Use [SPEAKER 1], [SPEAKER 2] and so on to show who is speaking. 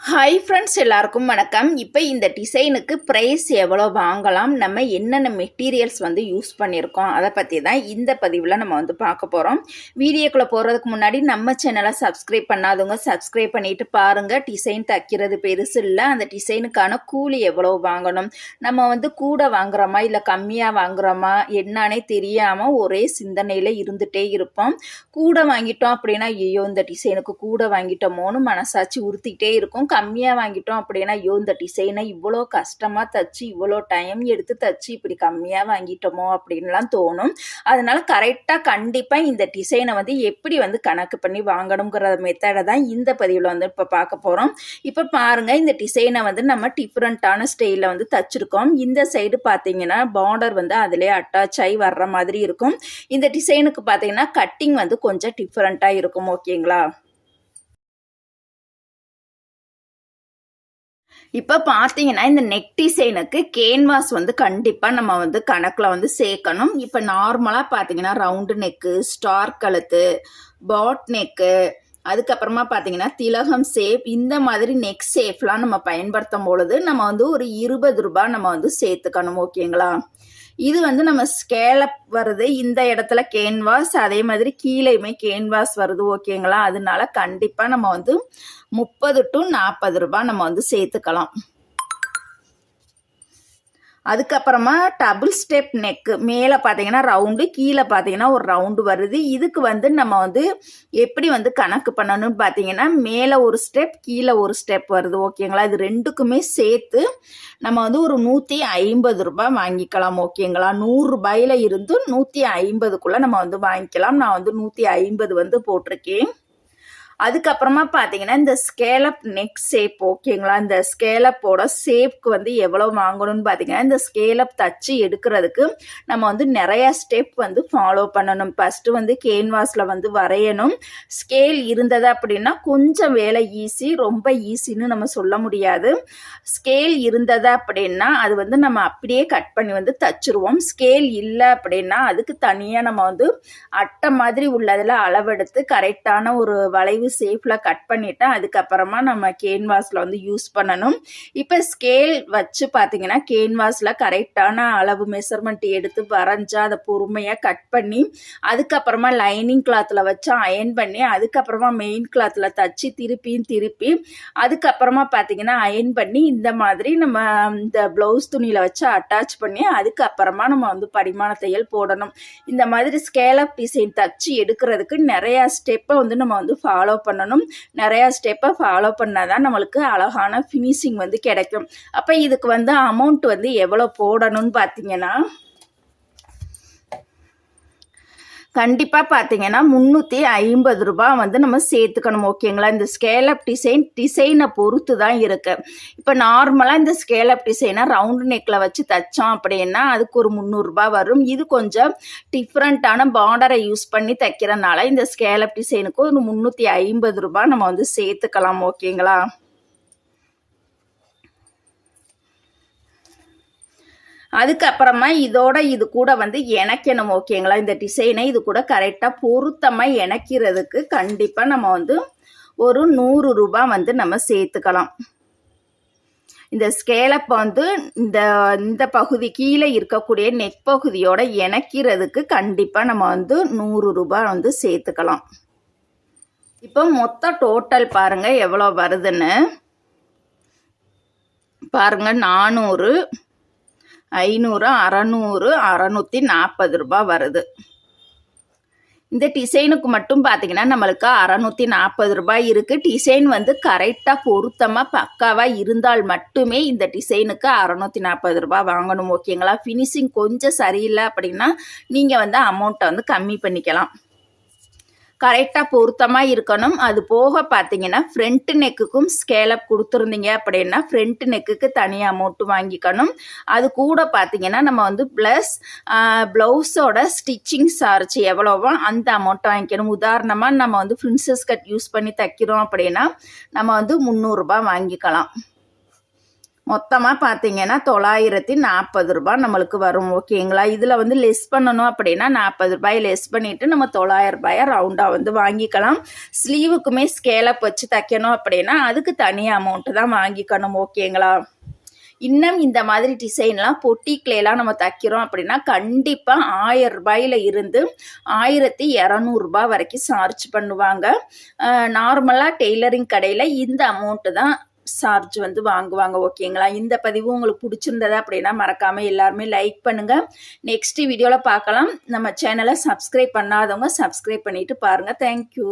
[SPEAKER 1] Hi friends எல்லாருக்கும் வணக்கம். இப்போ இந்த டிசைனுக்கு ப்ரைஸ் எவ்வளோ வாங்கலாம் நம்ம என்னென்ன மெட்டீரியல்ஸ் வந்து யூஸ் பண்ணியிருக்கோம் அதை பற்றி தான் இந்த பதிவில் நம்ம வந்து பார்க்க போகிறோம் வீடியோக்குள்ளே போகிறதுக்கு முன்னாடி நம்ம சேனலை சப்ஸ்கிரைப் பண்ணாதவங்க சப்ஸ்கிரைப் பண்ணிட்டு பாருங்கள் டிசைன் தைக்கிறது பெருசு இல்லை. அந்த டிசைனுக்கான கூலி எவ்வளோ வாங்கணும்? நம்ம வந்து கூட வாங்குறோமா இல்லை கம்மியாக வாங்குறோமா என்னன்னே தெரியாமல் ஒரே சிந்தனையில் இருந்துகிட்டே இருப்போம். கூட வாங்கிட்டோம் அப்படின்னா ஐயோ இந்த டிசைனுக்கு கூட வாங்கிட்டோமோன்னு மனசாட்சி உறுத்திக்கிட்டே இருக்கும். கம்மியாக வாங்கிட்டோம் அப்படின்னா ஐயோ இந்த டிசைனை இவ்வளோ கஷ்டமாக தச்சு இவ்வளோ டைம் எடுத்து தச்சு இப்படி கம்மியாக வாங்கிட்டோமோ அப்படின்லாம் தோணும். அதனால கரெக்டாக கண்டிப்பாக இந்த டிசைனை வந்து எப்படி வந்து கணக்கு பண்ணி வாங்கணுங்கிற மெத்தடை தான் இந்த பதிவில் வந்து இப்போ பார்க்க போகிறோம் இப்போ பாருங்கள் இந்த டிசைனை வந்து நம்ம டிஃப்ரெண்ட்டான ஸ்டைலில் வந்து தச்சிருக்கோம். இந்த சைடு பார்த்தீங்கன்னா பார்டர் வந்து அதிலே அட்டாச் ஆகி வர்ற மாதிரி இருக்கும். இந்த டிசைனுக்கு பார்த்தீங்கன்னா கட்டிங் வந்து கொஞ்சம் டிஃப்ரெண்ட்டாக இருக்கும் ஓகேங்களா இப்போ பார்த்தீங்கன்னா இந்த நெக் டிசைனுக்கு கேன்வாஸ் வந்து கண்டிப்பாக நம்ம வந்து கணக்கில் வந்து சேர்க்கணும். இப்போ நார்மலாக பார்த்தீங்கன்னா ரவுண்டு நெக்கு ஸ்டார் கழுத்து பாட் நெக்கு அதுக்கப்புறமா பார்த்தீங்கன்னா திலகம் சேப் இந்த மாதிரி நெக் சேஃப்லாம் நம்ம பயன்படுத்தும் பொழுது நம்ம வந்து ஒரு இருபது ரூபாய் நம்ம வந்து சேர்த்துக்கணும் ஓகேங்களா? இது வந்து நம்ம ஸ்கேலப் வருது. இந்த இடத்துல கேன்வாஸ் அதே மாதிரி கீழேயுமே கேன்வாஸ் வருது ஓகேங்களா அதனால கண்டிப்பாக நம்ம வந்து முப்பது டு நாற்பது ரூபாய் நம்ம வந்து சேர்த்துக்கலாம். அதுக்கப்புறமா டபுள் ஸ்டெப் நெக்கு மேலே பார்த்தீங்கன்னா ரவுண்டு கீழே பார்த்தீங்கன்னா ஒரு ரவுண்டு வருது. இதுக்கு வந்து நம்ம வந்து எப்படி வந்து கணக்கு பண்ணணும்னு பார்த்தீங்கன்னா மேலே ஒரு ஸ்டெப் கீழே ஒரு ஸ்டெப் வருது. ஓகேங்களா இது ரெண்டுக்குமே சேர்த்து நம்ம வந்து ஒரு நூற்றி ஐம்பது ரூபாய் வாங்கிக்கலாம். ஓகேங்களா நூறுரூபாயில் இருந்து நூற்றி ஐம்பதுக்குள்ளே நம்ம வந்து வாங்கிக்கலாம். நான் வந்து நூற்றி ஐம்பது வந்து போட்டிருக்கேன். அதுக்கப்புறமா பார்த்தீங்கன்னா இந்த ஸ்கேலப் நெக் ஷேப் ஓகேங்களா இந்த ஸ்கேலப்போட ஷேப்க்கு வந்து எவ்வளோ வாங்கணும்னு பார்த்தீங்கன்னா இந்த ஸ்கேலப் தச்சு எடுக்கிறதுக்கு நம்ம வந்து நிறைய ஸ்டெப் வந்து ஃபாலோ பண்ணணும். ஃபஸ்ட்டு வந்து கேன்வாஸில் வந்து வரையணும். ஸ்கேல் இருந்தது அப்படின்னா கொஞ்சம் வேலை ஈஸி ரொம்ப ஈஸின்னு நம்ம சொல்ல முடியாது. ஸ்கேல் இருந்தது அப்படின்னா அது வந்து நம்ம அப்படியே கட் பண்ணி வந்து தச்சுருவோம். ஸ்கேல் இல்லை அப்படின்னா அதுக்கு தனியாக நம்ம வந்து அட்டை மாதிரி உள்ளதில் அளவெடுத்து கரெக்டான ஒரு வளைவு சேஃபில் கட் பண்ணிவிட்டேன் அதுக்கப்புறமா நம்ம கேன்வாஸில் வந்து யூஸ் பண்ணணும். இப்போ ஸ்கேல் வச்சு பார்த்தீங்கன்னா கேன்வாஸில் கரெக்டான அளவு மெஷர்மெண்ட் எடுத்து வரைஞ்சா அதை பொறுமையாக கட் பண்ணி அதுக்கப்புறமா லைனிங் கிளாத்தில் வச்சு அயன் பண்ணி அதுக்கப்புறமா மெயின் கிளாத்தில் தச்சு திருப்பியும் திருப்பி அதுக்கப்புறமா பார்த்தீங்கன்னா அயன் பண்ணி இந்த மாதிரி நம்ம இந்த ப்ளவுஸ் துணியில் வச்சு அட்டாச் பண்ணி அதுக்கப்புறமா நம்ம வந்து படிமான தையல் போடணும். இந்த மாதிரி ஸ்கேல் ஆஃப் டிசைன் தச்சு எடுக்கிறதுக்கு நிறையா ஸ்டெப்பை வந்து நம்ம வந்து ஃபாலோ ஃபாலோ பண்ணணும். நிறையா ஸ்டெப்பை ஃபாலோ பண்ணால் தான் நம்மளுக்கு அழகான ஃபினிஷிங் வந்து கிடைக்கும். அப்போ இதுக்கு வந்து அமௌண்ட் வந்து எவ்வளோ போடணும்னு பார்த்தீங்கன்னா கண்டிப்பாக பார்த்தீங்கன்னா முந்நூற்றி ஐம்பது ரூபா வந்து நம்ம சேர்த்துக்கணும் ஓகேங்களா? இந்த ஸ்கேலப் டிசைன் டிசைனை பொறுத்து தான் இருக்குது இப்போ நார்மலாக இந்த ஸ்கேலப் டிசைனை ரவுண்டு நெக்கில் வச்சு தைச்சோம் அப்படின்னா அதுக்கு ஒரு முந்நூறுரூபா வரும். இது கொஞ்சம் டிஃப்ரெண்ட்டான பார்டரை யூஸ் பண்ணி தைக்கிறனால இந்த ஸ்கேலப் டிசைனுக்கு ஒரு முந்நூற்றி ஐம்பது ரூபா நம்ம வந்து சேர்த்துக்கலாம் ஓகேங்களா? அதுக்கப்புறமா இதோட இது கூட வந்து இணைக்கணும் ஓகேங்களா? இந்த டிசைனை இது கூட கரெக்டாக பொருத்தமாக இணைக்கிறதுக்கு கண்டிப்பாக நம்ம வந்து ஒரு நூறு ரூபாய் வந்து நம்ம சேர்த்துக்கலாம். இந்த ஸ்கேலப்பை வந்து இந்த இந்த பகுதி கீழே இருக்கக்கூடிய நெக் பகுதியோட இணைக்கிறதுக்கு கண்டிப்பாக நம்ம வந்து நூறு ரூபாய் வந்து சேர்த்துக்கலாம். இப்போ மொத்த டோட்டல் பாருங்கள் எவ்வளோ வருதுன்னு. பாருங்கள் நானூறு. ஐநூறு அறநூறு அறநூற்றி நாற்பது ரூபா வருது. இந்த டிசைனுக்கு மட்டும் பார்த்தீங்கன்னா நம்மளுக்கு அறநூற்றி நாற்பது ரூபாய் இருக்குது டிசைன் வந்து கரெக்டாக பொருத்தமாக பக்காவாக இருந்தால் மட்டுமே இந்த டிசைனுக்கு அறநூற்றி நாற்பது ரூபாய் வாங்கணும் ஓகேங்களா ஃபினிஷிங் கொஞ்சம் சரியில்லை அப்படின்னா நீங்கள் வந்து அமௌண்ட்டை வந்து கம்மி பண்ணிக்கலாம். கரெக்டாக பொருத்தமாக இருக்கணும். அது போக பார்த்தீங்கன்னா ஃப்ரண்ட் நெக்குக்கும் ஸ்கேலப் கொடுத்துருந்தீங்க அப்படின்னா ஃப்ரண்ட் நெக்குக்கு தனி அமௌண்ட்டு வாங்கிக்கணும். அது கூட பார்த்தீங்கன்னா நம்ம வந்து ப்ளஸ் ப்ளவுஸோட ஸ்டிச்சிங் சார்ஜ் எவ்வளோவோ அந்த அமௌண்ட்டை வாங்கிக்கணும். உதாரணமாக நம்ம வந்து பிரின்சஸ் கட் யூஸ் பண்ணி தைக்கிறோம் அப்படின்னா நம்ம வந்து முந்நூறுரூபா வாங்கிக்கலாம். மொத்தமாக பார்த்தீங்கன்னா தொள்ளாயிரத்தி நாற்பது ரூபாய் நம்மளுக்கு வரும் ஓகேங்களா? இதில் வந்து லெஸ் பண்ணணும் அப்படின்னா நாற்பது ரூபாய் லெஸ் பண்ணிவிட்டு நம்ம தொள்ளாயிரம் ரூபாயை ரவுண்டாக வந்து வாங்கிக்கலாம். ஸ்லீவுக்குமே ஸ்கேலப் வச்சு தைக்கணும் அப்படின்னா அதுக்கு தனி அமௌண்ட்டு தான் வாங்கிக்கணும் ஓகேங்களா? இன்னும் இந்த மாதிரி டிசைன்லாம் பொட்டிக்லாம் நம்ம தைக்கிறோம் அப்படின்னா கண்டிப்பாக ஆயிரம் ரூபாயில இருந்து ஆயிரத்தி இரநூறுபா வரைக்கும் சார்ஜ் பண்ணுவாங்க. நார்மலாக டெய்லரிங் கடையில் இந்த அமௌண்ட்டு தான் சார்ஜ் வந்து வாங்குவாங்க ஓகேங்களா? இந்த பதிவு உங்களுக்கு பிடிச்சிருந்தது அப்படின்னா மறக்காமல் எல்லாருமே லைக் பண்ணுங்கள் நெக்ஸ்ட் வீடியோவில் பார்க்கலாம். நம்ம சேனலை சப்ஸ்கிரைப் பண்ணாதவங்க சப்ஸ்கிரைப் பண்ணிவிட்டு பாருங்கள் தேங்க்யூ